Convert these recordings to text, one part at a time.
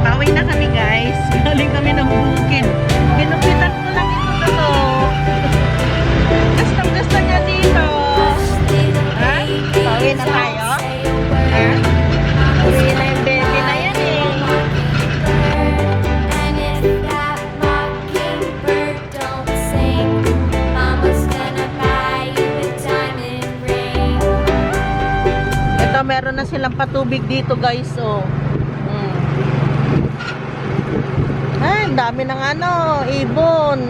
Pauwi na kami guys. Galing kami ng bukid. Ginupitan ko lang ito na to. Gustong gusto niya dito. Ha? Pauwi na tayo? Ha? Uwi na na yan eh. Ito, meron na silang patubig dito, guys. Oh. Mm. Ay, dami ng ano, ibon.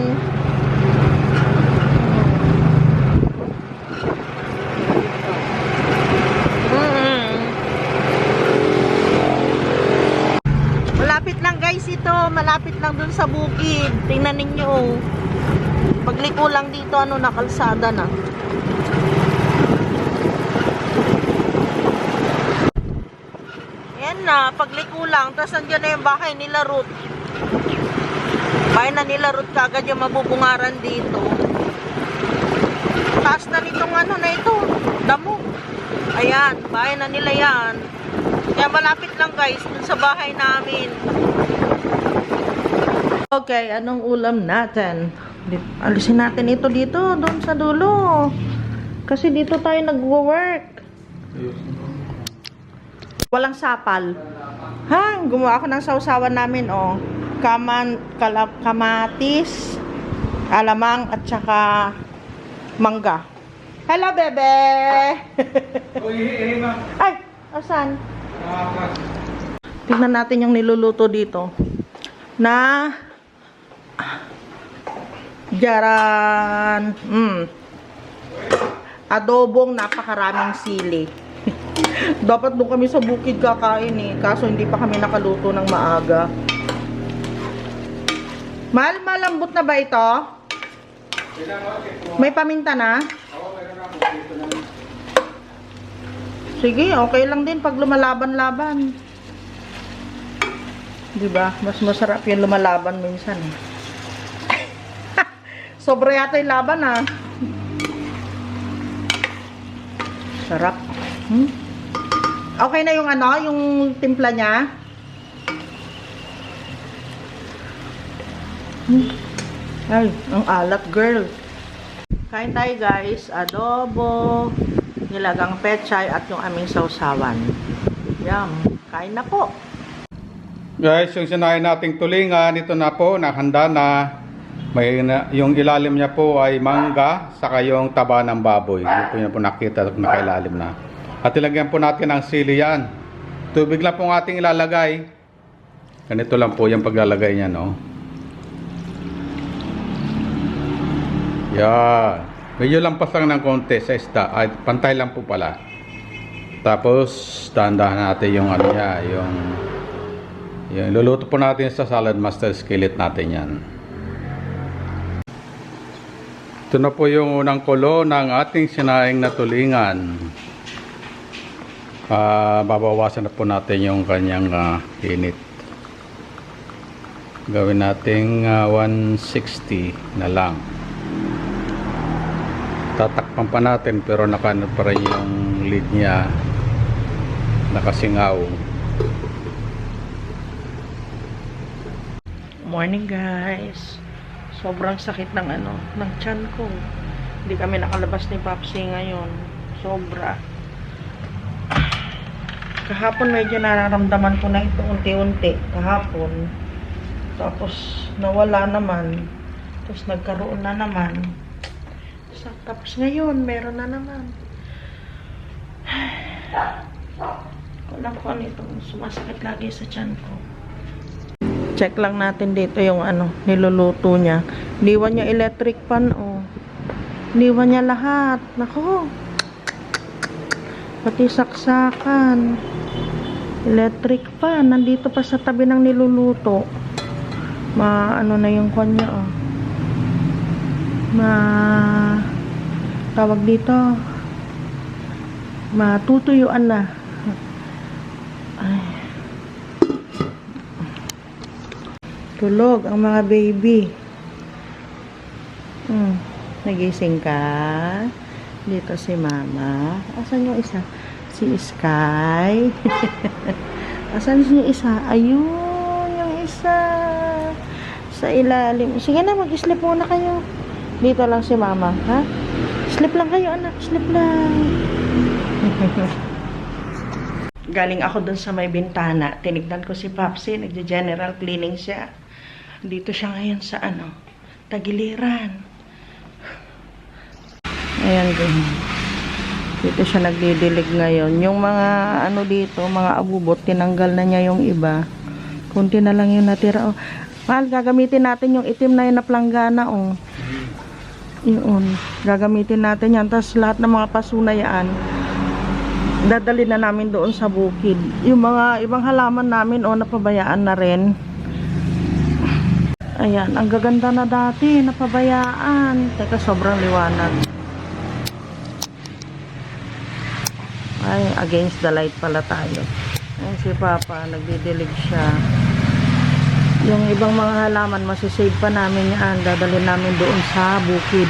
Malapit lang guys ito, malapit lang dun sa bukid. Tingnan ninyo. oh. Pagliko lang dito, ano, nakalsada na. Yan na, pagliko lang. Tapos nandiyan na yung bahay nila Ruth. Bahay na nila Ruth kagad yung mabubungaran dito. Taas na nitong ano na ito. Damo. Ayan, bahay na nila yan. Kaya malapit lang guys, dun sa bahay namin. Okay, anong ulam natin? Alisin natin ito dito, doon sa dulo. Kasi dito tayo nagwo-work. Walang sapal. Ha? Gumawa ako ng sausawan namin, oh. Kaman, kala, kamatis, alamang, at saka mangga. Hello, bebe! Ay, asan? Tingnan natin yung niluluto dito. Na Jaran. Mm. Adobong napakaraming sili. Dapat doon kami sa bukid kakain eh. Kaso hindi pa kami nakaluto ng maaga. Mal, malambot na ba ito? May paminta na? Sige, okay lang din pag lumalaban-laban. 'Di ba? Mas masarap 'yung lumalaban minsan. eh. Sobra yata 'yung laban ah. Sarap. Hmm? Okay na 'yung ano, 'yung timpla niya. Ay, ang alat girl. Kain tayo guys, adobo, nilagang pechay at yung aming sausawan. Yum, kain na po. Guys, yung sinayin nating tulingan, ito na po, nakahanda na. May yung ilalim niya po ay mangga, saka yung taba ng baboy. Yun po yun po nakita, nakailalim na. At ilagyan po natin ang sili yan. Tubig lang po ating ilalagay. Ganito lang po yung paglalagay niya, no? Yan. Medyo lampas lang ng konti sa isda. Ay, pantay lang po pala. Tapos, dahan-dahan natin yung ano niya, yung yan, luluto po natin sa salad master skillet natin yan. Ito na po yung unang kulo ng ating sinaing na tulingan. Ah, babawasan na po natin yung kanyang ah, init. Gawin nating ah, 160 na lang. Tatakpan pa natin pero nakaano pa rin yung lid niya. Nakasingaw. Morning guys. Sobrang sakit ng ano, ng tiyan ko. Hindi kami nakalabas ni Papsi ngayon. Sobra. Kahapon medyo nararamdaman ko na ito unti-unti. Kahapon. Tapos nawala naman. Tapos nagkaroon na naman. Tapos ngayon, meron na naman. Alam ko ano itong sumasakit lagi sa tiyan ko check lang natin dito yung ano, niluluto niya. Niwan niya electric pan, oh. Niwan niya lahat. Nako. Pati saksakan. Electric pan. Nandito pa sa tabi ng niluluto. Ma, ano na yung kanya, oh. Ma, tawag dito. Matutuyuan na. Tulog ang mga baby. Hmm. Nagising ka? Dito si mama. Asan yung isa? Si Sky. Asan yung isa? Ayun. isa. Sa ilalim. Sige na, mag-sleep muna kayo. Dito lang si mama, ha? Sleep lang kayo, anak. Sleep lang. Galing ako dun sa may bintana. Tinignan ko si Papsi. Nagja-general cleaning siya. Dito siya ngayon sa ano, tagiliran. Ayan din. Dito siya nagdidilig ngayon. Yung mga ano dito, mga abubot, tinanggal na niya yung iba. Kunti na lang yung natira. Oh. Mahal, gagamitin natin yung itim na yun na planggana. Oh. Yun. Gagamitin natin yan. Tapos lahat ng mga pasunayaan, dadali na namin doon sa bukid. Yung mga ibang halaman namin, oh, napabayaan na rin. Ayan, ang gaganda na dati, napabayaan. Teka, sobrang liwanag. Ay, against the light pala tayo. Ay, si Papa, nagdidilig siya. Yung ibang mga halaman, masisave pa namin yan. Dadalhin namin doon sa bukid.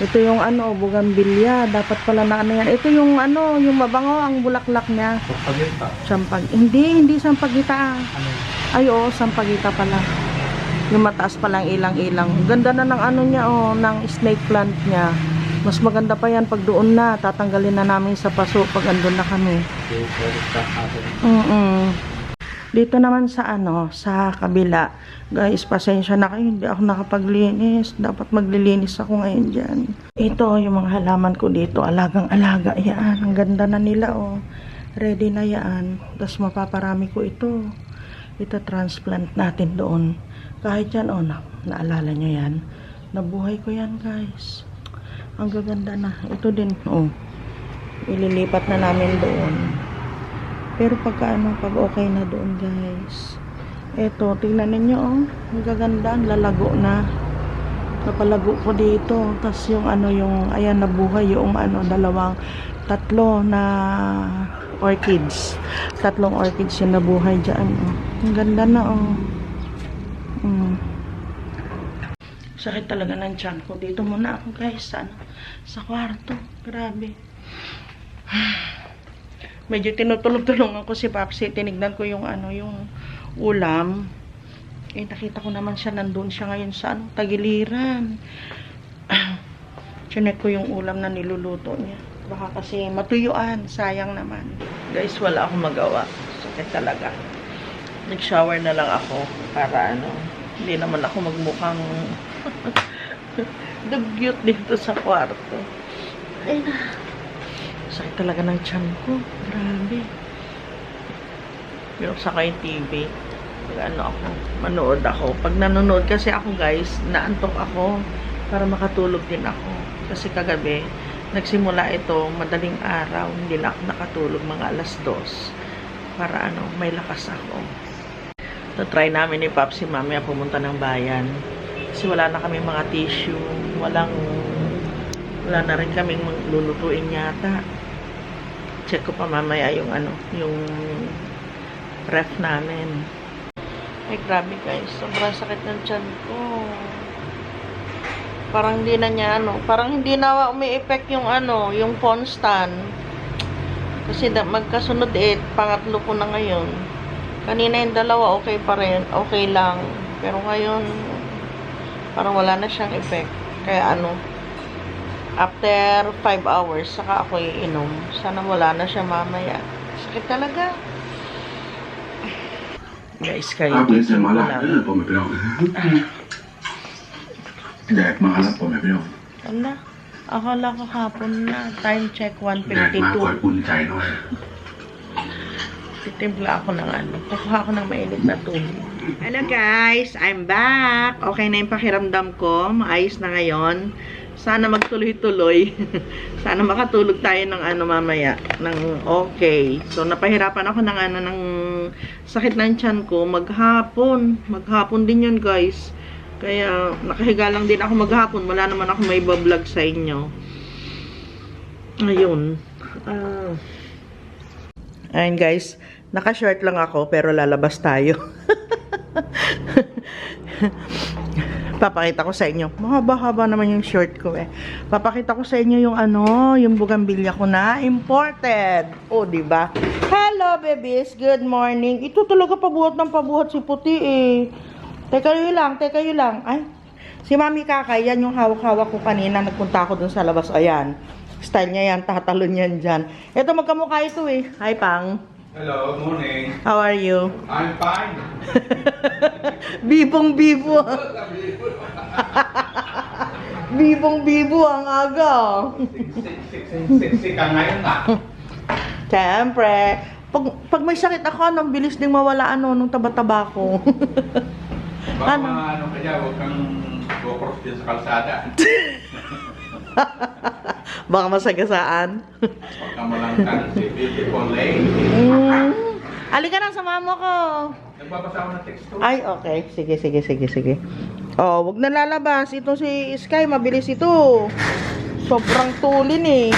Ito yung ano, bugambilya. Dapat pala na ano yan. Ito yung ano, yung mabango, ang bulaklak niya. Pagpagita. Sampag, hindi, hindi sampagita. Ano? Ay, oo, sampagita pala. Yung mataas palang ilang-ilang. Ganda na ng ano niya, oh, ng snake plant niya. Mas maganda pa yan pag doon na. Tatanggalin na namin sa paso pag andun na kami. Mm Dito naman sa ano, sa kabila. Guys, pasensya na kayo. Hindi ako nakapaglinis. Dapat maglilinis ako ngayon dyan. Ito, yung mga halaman ko dito. Alagang-alaga. Yan. Ang ganda na nila, oh. Ready na yan. Tapos mapaparami ko ito. Ito, transplant natin doon. Kahit yan, oh, na, naalala nyo yan. Nabuhay ko yan, guys. Ang gaganda na. Ito din, oh. Ililipat na namin doon. Pero pagka ano, pag okay na doon, guys. Eto, tingnan ninyo, oh. Ang gaganda, lalago na. Napalago ko dito. Tapos yung ano, yung, ayan, nabuhay yung ano, dalawang, tatlo na orchids. Tatlong orchids yung nabuhay dyan, oh. Ang ganda na, oh. Mm. Sakit talaga ng tiyan ko. Dito muna ako, guys, ano, sa kwarto. Grabe. Medyo tinutulog-tulungan ko si Papsi. Tinignan ko yung ano, yung ulam. Eh, nakita ko naman siya, nandun siya ngayon sa ano, tagiliran. Chinek ko yung ulam na niluluto niya. Baka kasi matuyuan, sayang naman. Guys, wala akong magawa. Sakit talaga. Nag-shower na lang ako para ano, hindi naman ako magmukhang dugyot dito sa kwarto. Ay na. Sakit talaga ng tiyan ko. Grabe. Binuksan ko yung TV. Pag ano ako, manood ako. Pag nanonood kasi ako guys, naantok ako para makatulog din ako. Kasi kagabi, nagsimula ito madaling araw. Hindi na ako nakatulog mga alas dos. Para ano, may lakas ako. So, try namin ni Papsi mamaya pumunta ng bayan. Kasi wala na kami mga tissue. Walang, wala na rin kaming lulutuin yata. Check ko pa mamaya yung ano, yung ref namin. Ay, grabe guys. Sobrang sakit ng tiyan ko. Parang hindi na niya ano, parang hindi na umi-effect yung ano, yung phone stand. Kasi da, magkasunod eh, pangatlo ko na ngayon. Kanina yung dalawa, okay pa rin. Okay lang. Pero ngayon, parang wala na siyang effect. Kaya ano, after 5 hours, saka ako iinom. Sana wala na siya mamaya. Sakit talaga. Guys, kayo. Ah, pwede na. Po may pinong. Dahil mahalap po may pinong. Ano? Akala ko hapon na. Time check 1.52. Dahil makakulpun tayo. Titimpla ako ng ano. Kukuha ako ng mainit na tubig. Hello guys, I'm back. Okay na yung pakiramdam ko. Maayos na ngayon. Sana magtuloy-tuloy. Sana makatulog tayo ng ano mamaya. Ng okay. So, napahirapan ako ng ano, ng sakit ng tiyan ko. Maghapon. Maghapon din yun guys. Kaya, nakahiga lang din ako maghapon. Wala naman ako may vlog sa inyo. Ayun. Ah. Ayun guys, naka-short lang ako pero lalabas tayo. Papakita ko sa inyo. Mahaba-haba naman yung short ko eh. Papakita ko sa inyo yung ano, yung bugambilya ko na imported. Oh, di ba? Hello! hello, babies. Good morning. Ito talaga pabuhat ng pabuhat si Puti eh. Teka yun lang, teka yun lang. Ay, si Mami Kakay, yan yung hawak-hawak ko kanina. Nagpunta ako dun sa labas. Ayan. Style niya yan, tatalon yan dyan. Ito, magkamukha ito eh. Hi, Pang. Hello, morning. How are you? I'm fine. Bibong bibo. Bibong bibo ang aga. Sexy ka ngayon ah. Siyempre. Pag, pag may sakit ako, anong bilis ding mawala ano, nung taba-taba ko. Baka Ano? mga ano kaya, huwag kang go-cross sa kalsada. Baka masagasaan. Huwag kang malangkan si beautiful lady. mm. Alika na, sama mo ko. Nagbabasa ako ng text ko. Ay, okay. Sige, sige, sige, sige. Oh, wag na lalabas. Ito si Sky, mabilis ito. Sobrang tulin eh.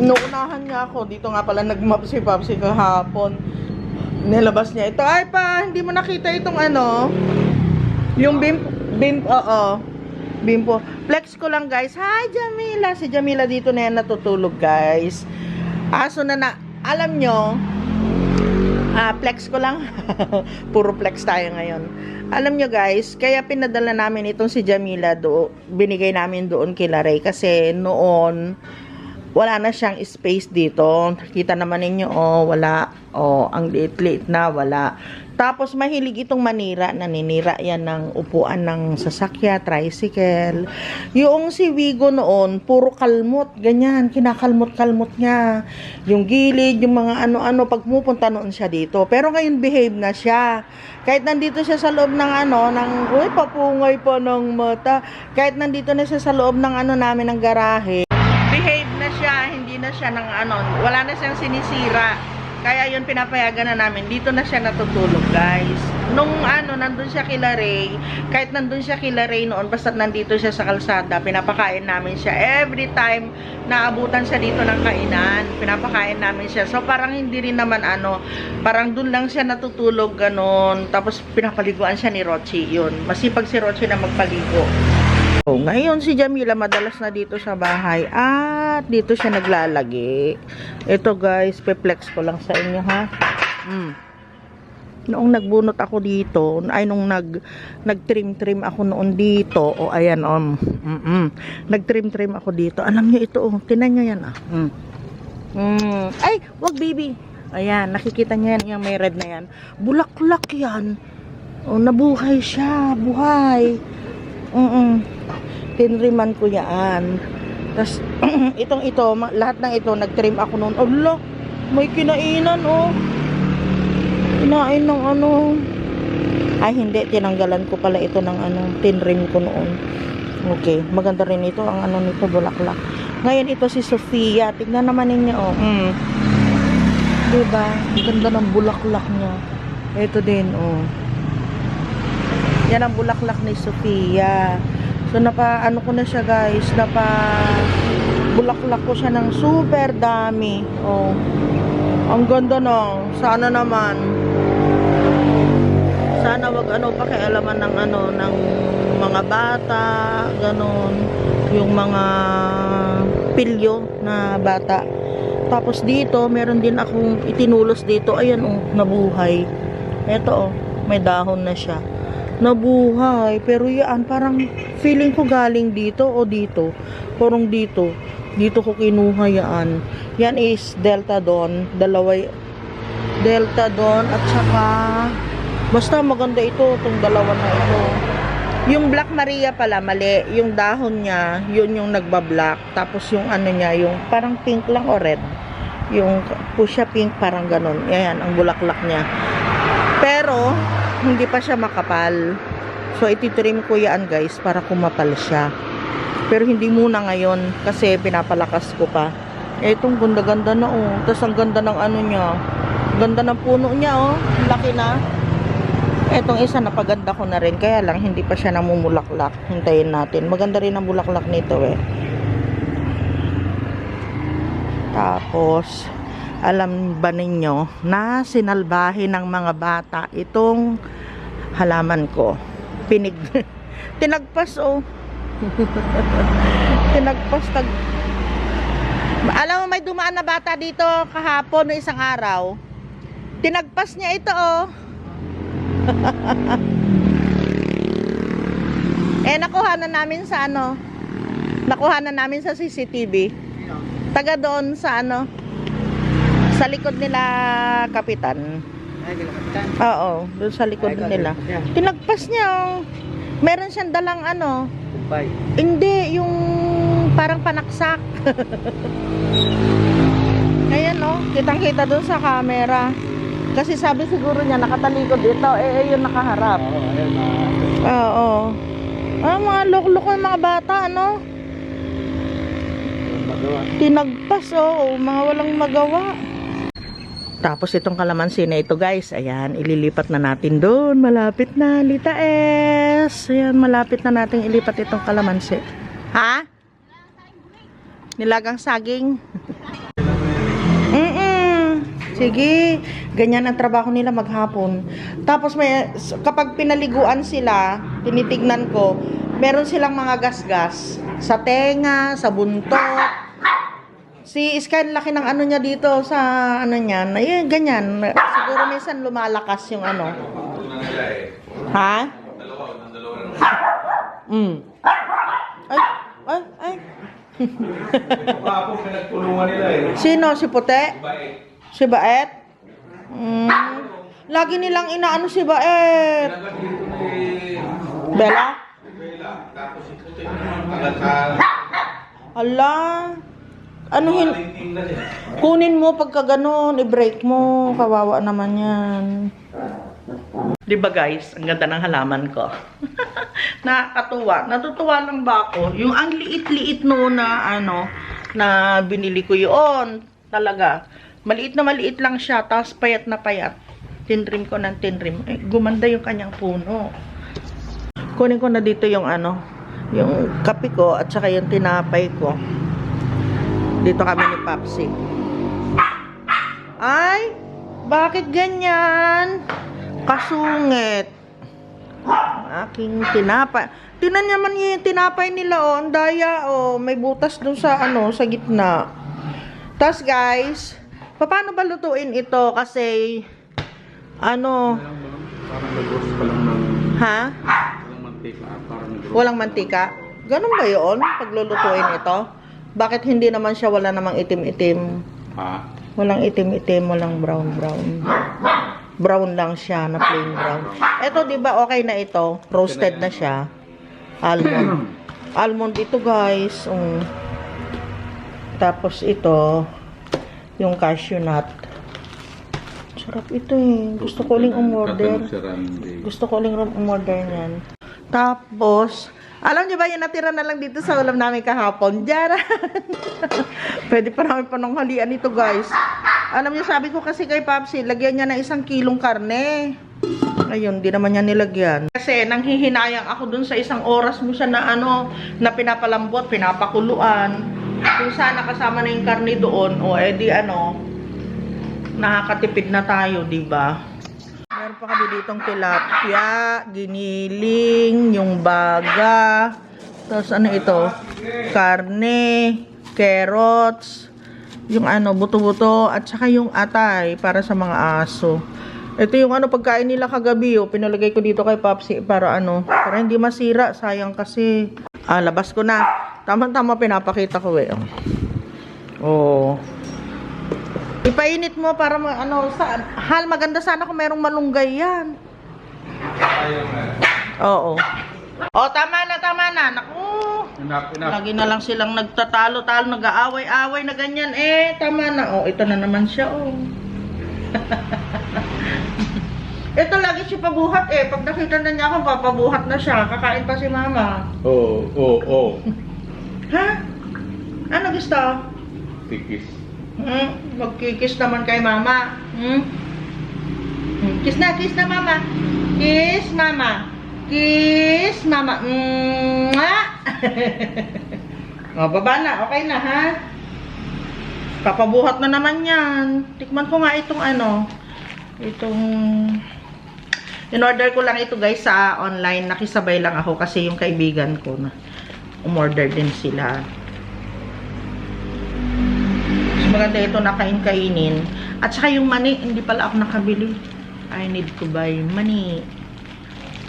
Inuunahan niya ako. Dito nga pala nagmap si Papsi kahapon. Nilabas niya ito. Ay pa, hindi mo nakita itong ano. Yung bimp, bimp, oo. Bimpo. Flex ko lang guys. Hi Jamila. Si Jamila dito na yan natutulog guys. Aso na na, alam nyo, Ah, flex ko lang. Puro flex tayo ngayon. Alam nyo guys, kaya pinadala namin itong si Jamila do, binigay namin doon kay Laray kasi noon wala na siyang space dito. Kita naman ninyo, oh, wala. Oh, ang liit-liit na, wala. Tapos mahilig itong manira, naninira yan ng upuan ng sasakya, tricycle. Yung si Wigo noon, puro kalmot, ganyan, kinakalmot-kalmot niya. Yung gilid, yung mga ano-ano, pag pupunta noon siya dito. Pero ngayon behave na siya. Kahit nandito siya sa loob ng ano, ng, uy, papungay pa ng mata. Kahit nandito na siya sa loob ng ano namin, ng garahe na siya ng ano, wala na siyang sinisira. Kaya yun pinapayagan na namin. Dito na siya natutulog, guys. Nung ano, nandun siya kila Ray, kahit nandun siya kila Ray noon, basta nandito siya sa kalsada, pinapakain namin siya. Every time naabutan siya dito ng kainan, pinapakain namin siya. So parang hindi rin naman ano, parang dun lang siya natutulog ganon. Tapos pinapaliguan siya ni Rochi, yun. Masipag si Rochi na magpaligo. Oh, ngayon si Jamila madalas na dito sa bahay at dito siya naglalagi. Ito guys, pe-flex ko lang sa inyo ha. Mm. Noong nagbunot ako dito, ay nung nag nagtrim-trim ako noon dito, o oh, ayan um, mm -mm. nagtrim-trim ako dito. Alam niyo ito oh, tinan niyo yan ah. Mm. Mm. Ay, wag baby. Ayan, nakikita niyo yan, yung may red na yan. Bulaklak yan. Oh, nabuhay siya, buhay. Mm Tinriman ko yan. Tapos, itong ito, lahat ng ito, nag-trim ako noon. Allah, may kinainan, oh. Kinain ng ano. Ay, hindi. Tinanggalan ko pala ito ng ano. Tinrim ko noon. Okay. Maganda rin ito. Ang ano nito, bulaklak. Ngayon, ito si Sofia. Tignan naman ninyo, oh. Mm. Diba? Ang Ganda ng bulaklak niya. Ito din, oh. Yan ang bulaklak ni Sofia. So, napa, ano ko na siya guys, napa, bulaklak ko siya ng super dami. Oh. Ang ganda no. Sana naman. Sana wag ano pakialaman ng ano ng mga bata, ganon. Yung mga pilyo na bata. Tapos dito, meron din akong itinulos dito. Ayan oh, nabuhay. Ito oh, may dahon na siya. Nabuhay. Pero yan, parang feeling ko galing dito o dito. Parang dito. Dito ko kinuha yan. Yan is Delta Dawn. Dalawa Delta Dawn at saka basta maganda ito itong dalawa na ito. Yung Black Maria pala mali. Yung dahon niya, yun yung nagba-black. Tapos yung ano niya, yung parang pink lang o red. Yung pusha pink parang ganun. Yan, ang bulaklak niya. Hindi pa siya makapal. So, ititrim ko yan guys para kumapal siya. Pero hindi muna ngayon kasi pinapalakas ko pa. Eh, itong ganda-ganda na oh. Tapos ang ganda ng ano niya. Ganda ng puno niya oh. Laki na. Etong isa napaganda ko na rin. Kaya lang hindi pa siya namumulaklak. Hintayin natin. Maganda rin ang bulaklak nito eh. Tapos, alam ba ninyo na sinalbahe ng mga bata itong halaman ko. Pinig. Tinagpas oh. Tinagpas tag Alam mo may dumaan na bata dito kahapon no isang araw. Tinagpas niya ito oh. eh nakuha na namin sa ano? Nakuha na namin sa CCTV. Taga doon sa ano? Sa likod nila kapitan. Oo, doon sa likod nila. Tinagpas niya oh. Meron siyang dalang ano? Hindi, yung parang panaksak. Ayan oh, kitang-kita doon sa camera. Kasi sabi siguro niya nakatalikod ito, eh, eh yun nakaharap. Oo. Ah, mga loko-loko yung mga bata, ano? Tinagpas, oo, mga walang magawa. Tapos itong kalamansi na ito guys, ayan, ililipat na natin doon. Malapit na, Lita S. Ayan, malapit na natin ilipat itong kalamansi. Ha? Nilagang saging. Mm-mm. Sige, ganyan ang trabaho nila maghapon. Tapos may, kapag pinaliguan sila, tinitignan ko, meron silang mga gasgas sa tenga, sa buntot. Si Sky, laki ng ano niya dito sa ano niya. Ayun, ganyan. Siguro minsan lumalakas yung ano. Ha? Mm. Ay, ay, ay. Eh. Sino? Si Puti? Si Baet? Mm. Lagi nilang inaano si Baet. Bella? Tapos si Puti Ala. Ano hin... Kunin mo pagka ganun, i-break mo. Kawawa naman yan. Di ba guys, ang ganda ng halaman ko. Nakakatuwa. Natutuwa lang ba ako? Yung ang liit-liit no na ano, na binili ko yun. Talaga. Maliit na maliit lang siya, tapos payat na payat. Tinrim ko ng tinrim. Eh, gumanda yung kanyang puno. Kunin ko na dito yung ano, yung kape ko at saka yung tinapay ko. Dito kami ni Papsi. Ay, bakit ganyan? Kasungit. Aking tinapay. Tinan naman yung tinapay nila, oh. Ang daya, oh. May butas doon sa, ano, sa gitna. Tapos, guys, paano ba lutuin ito? Kasi, ano, Parang pa lang ng ha? ng mantika. Nagos. Walang mantika? Ganun ba yun? Paglulutuin ito? Bakit hindi naman siya wala namang itim-itim? Ha? Walang itim-itim, walang brown-brown. Brown lang siya, na plain brown. Ito, di ba, okay na ito. Roasted na siya. Almond. Almond ito, guys. Um, tapos ito, yung cashew nut. Sarap ito eh. Gusto ko uling umorder. Gusto ko uling umorder niyan. Tapos, alam niyo ba yung natira na lang dito sa ulam namin kahapon? Diyaran! Pwede pa namin pananghalian ito guys. Alam niyo, sabi ko kasi kay Papsi, lagyan niya ng isang kilong karne. Ayun, di naman niya nilagyan. Kasi nanghihinayang ako dun sa isang oras mo siya na ano, na pinapalambot, pinapakuluan. Kung sana kasama na yung karne doon, o edi ano, nakakatipid na tayo, di ba? Meron pa kami ditong tilapia, giniling, yung baga, tapos ano ito, karne, carrots, yung ano, buto-buto, at saka yung atay para sa mga aso. Ito yung ano, pagkain nila kagabi, oh, pinalagay ko dito kay Papsi para ano, para hindi masira, sayang kasi. Ah, labas ko na. Tama-tama pinapakita ko eh. Oh. Ipainit mo para ma- ano, sa, hal maganda sana kung merong malunggay yan. Oo. Oh, tama na, tama na. Naku. Enough, enough. Lagi na lang silang nagtatalo-talo, nag-aaway-away na ganyan. Eh, tama na. Oh, ito na naman siya, oh. ito lagi siya pabuhat eh. Pag nakita na niya ako, papabuhat na siya. Kakain pa si mama. Oo, oo, oo. Ha? Ano gusto? Tikis. Hmm? Magkikis naman kay mama. Hmm? Hmm, Kiss na, kiss na mama. Kiss mama. Kiss mama. Mwah! o, baba na. Okay na, ha? Papabuhat na naman yan. Tikman ko nga itong ano. Itong... In-order ko lang ito guys sa online. Nakisabay lang ako kasi yung kaibigan ko na umorder din sila. Maganda ito nakain-kainin. At saka yung mani, hindi pala ako nakabili. I need to buy mani.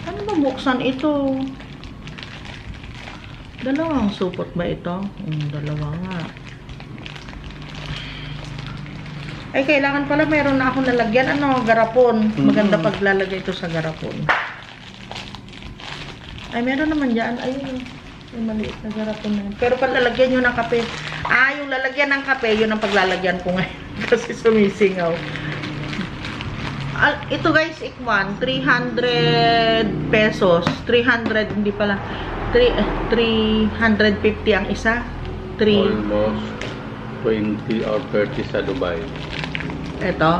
Ano ba buksan ito? Dalawang supot ba ito? Hmm, dalawa nga. Ay, kailangan pala meron na akong lalagyan. Ano, garapon. Maganda paglalagay ito sa garapon. Ay, meron naman dyan. Ayun. Yung maliit na garapon na yun. Pero pag lalagyan nyo ng kape, ah, yung lalagyan ng kape, yun ang paglalagyan ko ngayon. Kasi sumisingaw. Al, ito guys, ikwan, 300 pesos. 300, hindi pala. 3, eh, 350 ang isa. 3, Almost 20 or 30 sa Dubai. ito.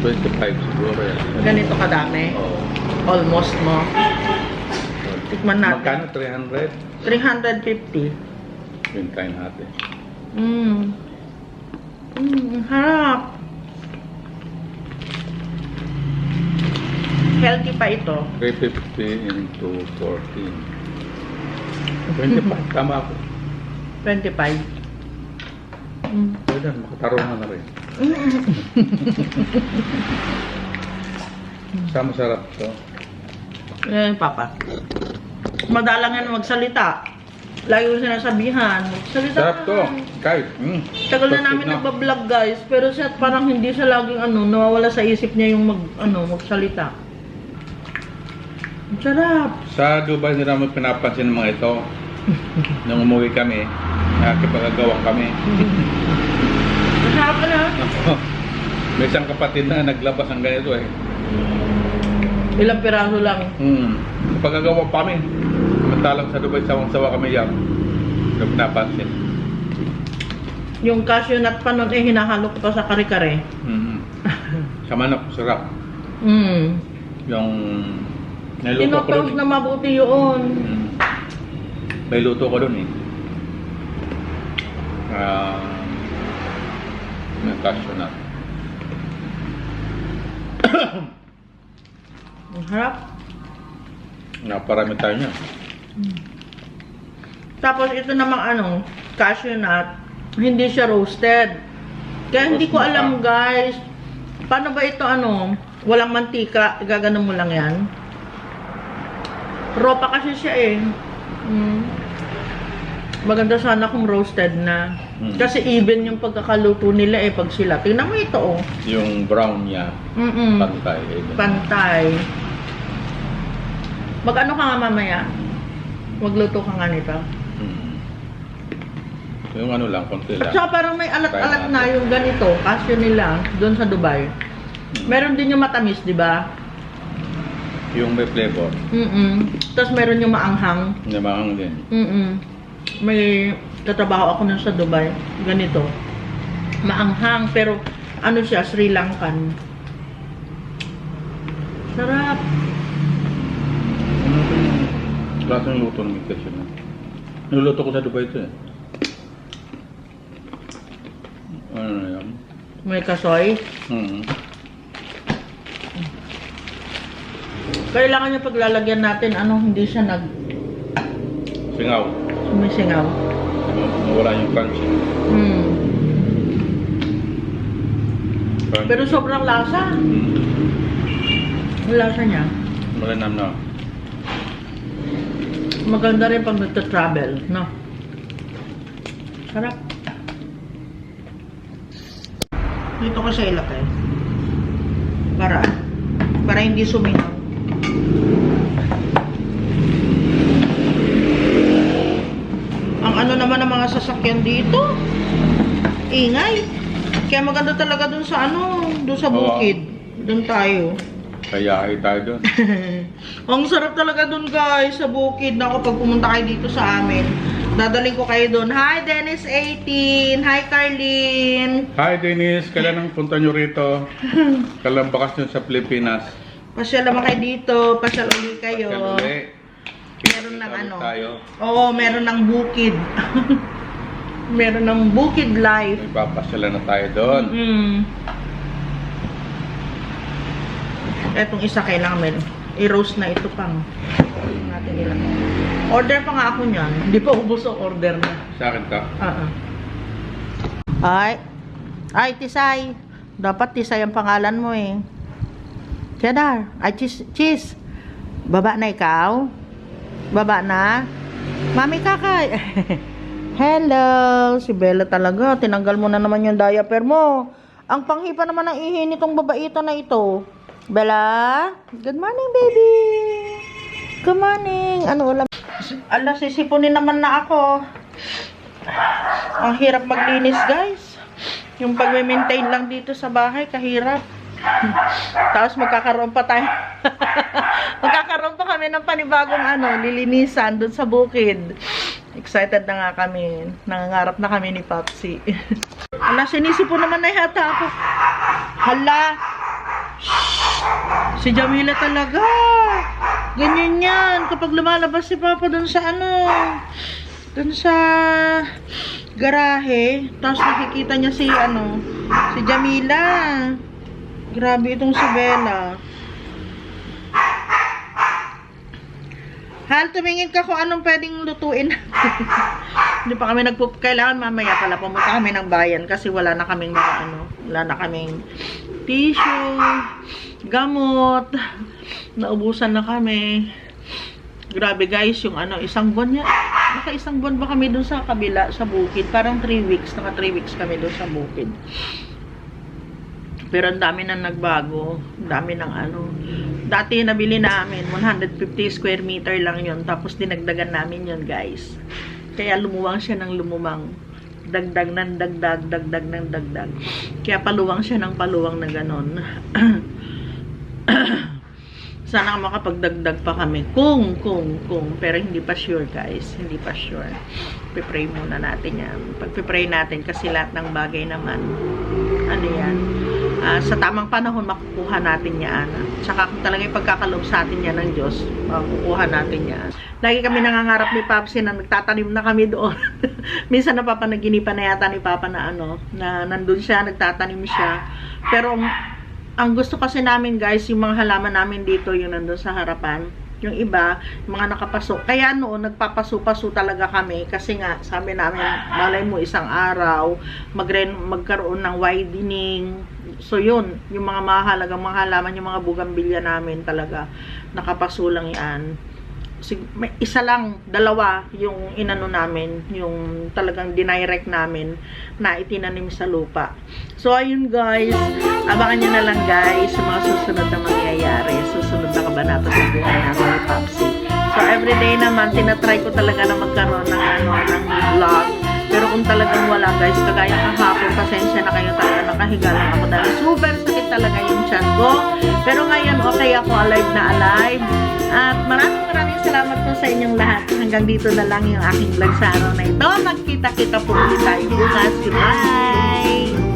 25 siguro yan. Ganito kadami. Oo. Almost mo. Tikman natin. Magkano? 300? 350. Yung kain natin. Mmm. Mmm, harap. Healthy pa ito. 350 into 14. 25. Tama ako. 25. Mm. Pwede, makatarungan na rin. Sa masarap to. Eh, papa. Madalang yan magsalita. Lagi ko sinasabihan. Sarap ka. to. Kahit. Mm. Tagal na namin nagbablog guys, pero siya parang hindi siya laging ano, nawawala sa isip niya yung mag, ano, magsalita. Ang sarap. Sa Dubai, hindi namin pinapansin ng mga ito. Nung umuwi kami, nakikipagagawan kami. Masarap na. May isang kapatid na naglabas ng ganito eh. Ilang piraso lang. Hmm. Pagkagawa pa kami. Samantalang sa Dubai, sawang-sawa kami yan. Hindi pinapansin. Yung cashew nut pa nun eh, hinahalo ko pa sa kare-kare. Hmm. Sa manok, sarap. Mm. Yung niluto ko Tinotoast doon. na mabuti yun. Hmm. May luto ko doon eh. Ah, may cashew nut. Ang harap. Naparami tayo niya. Tapos ito namang ano, cashew nut, hindi siya roasted. Kaya hindi ko alam guys, paano ba ito ano, walang mantika, gaganon mo lang yan. Raw pa kasi siya eh. Mm. Maganda sana kung roasted na. Mm. Kasi even yung pagkakaluto nila eh pag sila. Tingnan mo ito oh. Yung brown niya, Mm-mm. pantay. Eh, Pantay. Mag-ano ka nga mamaya? Magluto ka nga nito. Hmm. Yung ano lang, konti At lang. saka parang may alat-alat na yung ganito, kasyo nila doon sa Dubai. Meron din yung matamis, di ba? Yung may flavor, Mm Tapos meron yung maanghang. namahang din. Mm May katrabaho ako nun sa Dubai. Ganito. Maanghang, pero ano siya, Sri Lankan. Sarap. Klaseng luto ng mikas yun. Niluluto ko sa Dubai ito eh. Ano na yan? May kasoy. Hmm. Kailangan niya paglalagyan natin, ano, hindi siya nag Singaw. sumisingaw. Mawala yung crunchy. Mm. Crunchy. Pero sobrang lasa. Hmm. Ang lasa niya. Malinam na. Maganda rin pag nagta-travel, no? Sarap. Dito ko siya ilagay. Para, para hindi suminaw. Ang ano naman ng mga sasakyan dito, ingay. Kaya maganda talaga dun sa ano, dun sa bukid. Dun tayo. Kaya ay tayo doon. Ang sarap talaga dun guys, sa bukid. Nako, pag pumunta kayo dito sa amin, dadaling ko kayo dun. Hi, Dennis 18. Hi, Carlene. Hi Dennis, kailan ang punta nyo rito? Kailan bakas nyo sa Pilipinas? Pasyal naman kayo dito. Pasyal ulit kayo. Uli. Meron ng ano. Tayo. Oo, meron ng bukid. meron ng bukid life. May papasyalan na tayo doon. Mm. Etong isa kailangan meron. I-roast na ito pang. natin ilang. Order pa nga ako niyan. Hindi pa ubos ang order na. Sa akin ka? Ah, ah. Ay, Ay, Tisay. Dapat Tisay ang pangalan mo eh. Cheddar. Ay, cheese. cheese. Baba na ikaw? Baba na? Mami kakay. Hello. Si Bella talaga. Tinanggal mo na naman yung diaper mo. Ang panghipa naman ng ihi nitong babaito na ito. Bella? Good morning, baby. Good morning. Ano ulam? Ala, sisipunin naman na ako. Ang hirap maglinis, guys. Yung pag-maintain lang dito sa bahay, kahirap. Tapos magkakaroon pa tayo. magkakaroon pa kami ng panibagong ano, lilinisan doon sa bukid. Excited na nga kami. Nangangarap na kami ni Popsi. Ala, sinisipo naman na yata ako. Hala! Si Jamila talaga. Ganyan yan. Kapag lumalabas si Papa doon sa ano, doon sa garahe, tapos nakikita niya si ano, si Jamila. Grabe itong si Bella. Hal, tumingin ka kung anong pwedeng lutuin. Hindi pa kami nagpup... Kailangan mamaya pala pumunta kami ng bayan kasi wala na kaming mga ano, wala na kaming tissue, gamot, naubusan na kami. Grabe guys, yung ano, isang buwan niya, naka isang buwan ba kami doon sa kabila, sa bukid? Parang 3 weeks, naka 3 weeks kami doon sa bukid. Pero ang dami na nagbago, ang dami ng ano. Dati nabili namin, 150 square meter lang yon tapos dinagdagan namin yon guys. Kaya lumuwang siya ng lumumang. Dagdag ng dagdag, dagdag ng dagdag. Kaya paluwang siya ng paluwang na ganon. Sana makapagdagdag pa kami. Kung, kung, kung. Pero hindi pa sure, guys. Hindi pa sure. Pipray muna natin yan. Pag-pray natin kasi lahat ng bagay naman, ano yan, ah, sa tamang panahon makukuha natin yan. Tsaka kung talaga yung pagkakaloob sa atin yan ng Diyos, makukuha natin yan. Lagi kami nangangarap ni Papsi na nagtatanim na kami doon. Minsan napapanaginipan na yata ni Papa na ano, na nandun siya, nagtatanim siya. Pero ang, ang gusto kasi namin guys, yung mga halaman namin dito, yung nandun sa harapan, yung iba, yung mga nakapasok. Kaya noon, nagpapaso-paso talaga kami kasi nga, sabi namin, malay mo isang araw, magren magkaroon ng widening. So yun, yung mga mahalagang mga halaman, yung mga bugambilya namin talaga, nakapaso lang yan. Sig- may isa lang, dalawa yung inano namin, yung talagang dinirect namin na itinanim sa lupa. So, ayun guys, abangan nyo na lang guys sa mga susunod na mangyayari, susunod na kabanata sa buhay namin ni Popsi. So, everyday naman, tinatry ko talaga na magkaroon ng ano, ng vlog. Pero kung talagang wala guys, kagaya kahapon, pasensya na kayo talaga, nakahiga lang ako dahil super sakit talaga yung chan ko. Pero ngayon, okay ako, alive na alive. At maraming maraming salamat po sa inyong lahat. Hanggang dito na lang yung aking vlog sa araw na ito. Magkita-kita po ulit tayo bukas. Goodbye!